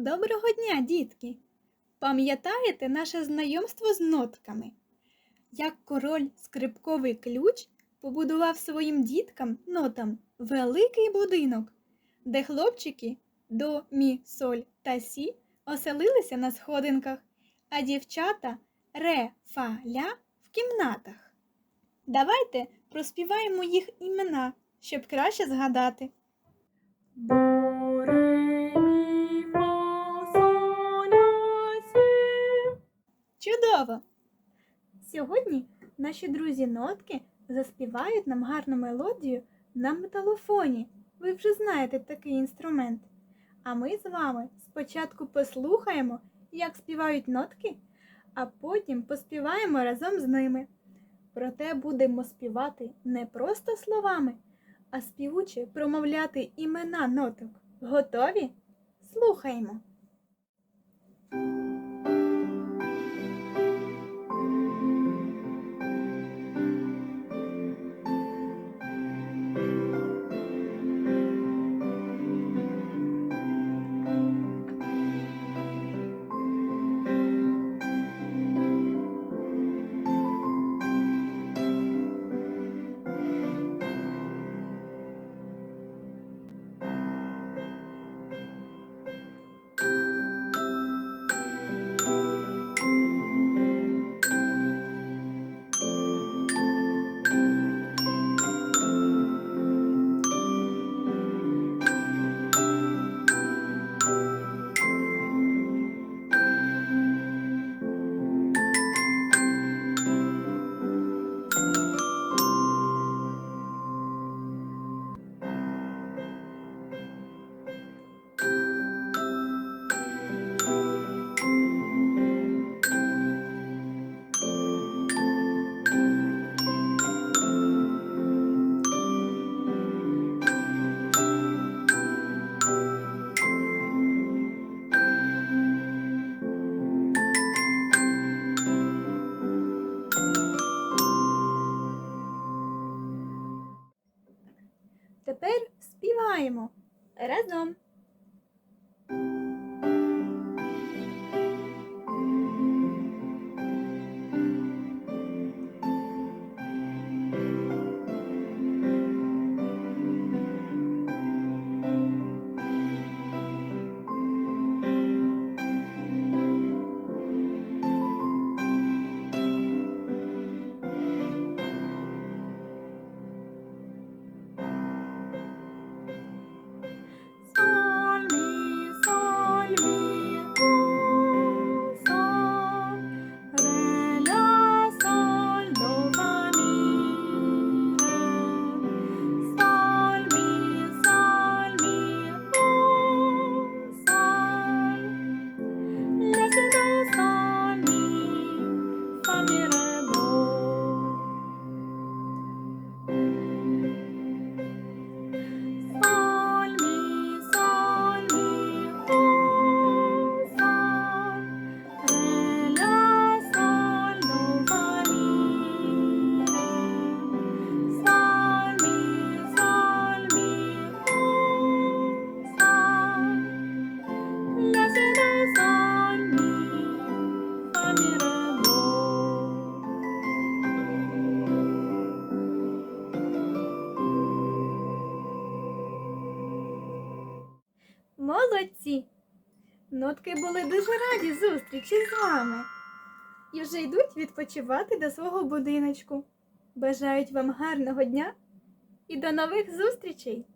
Доброго дня, дітки! Пам'ятаєте наше знайомство з нотками? Як король скрипковий ключ побудував своїм діткам нотам великий будинок, де хлопчики до, мі, соль та сі оселилися на сходинках, а дівчата ре, фа, ля в кімнатах. Давайте проспіваємо їх імена, щоб краще згадати. Чудово! Сьогодні наші друзі нотки заспівають нам гарну мелодію на металофоні. Ви вже знаєте такий інструмент. А ми з вами спочатку послухаємо, як співають нотки, а потім поспіваємо разом з ними. Проте будемо співати не просто словами, а співуче промовляти імена ноток. Готові? Слухаємо! Тепер співаємо разом. Молодці! Нотки були дуже раді зустрічі з вами і вже йдуть відпочивати до свого будиночку. Бажають вам гарного дня і до нових зустрічей!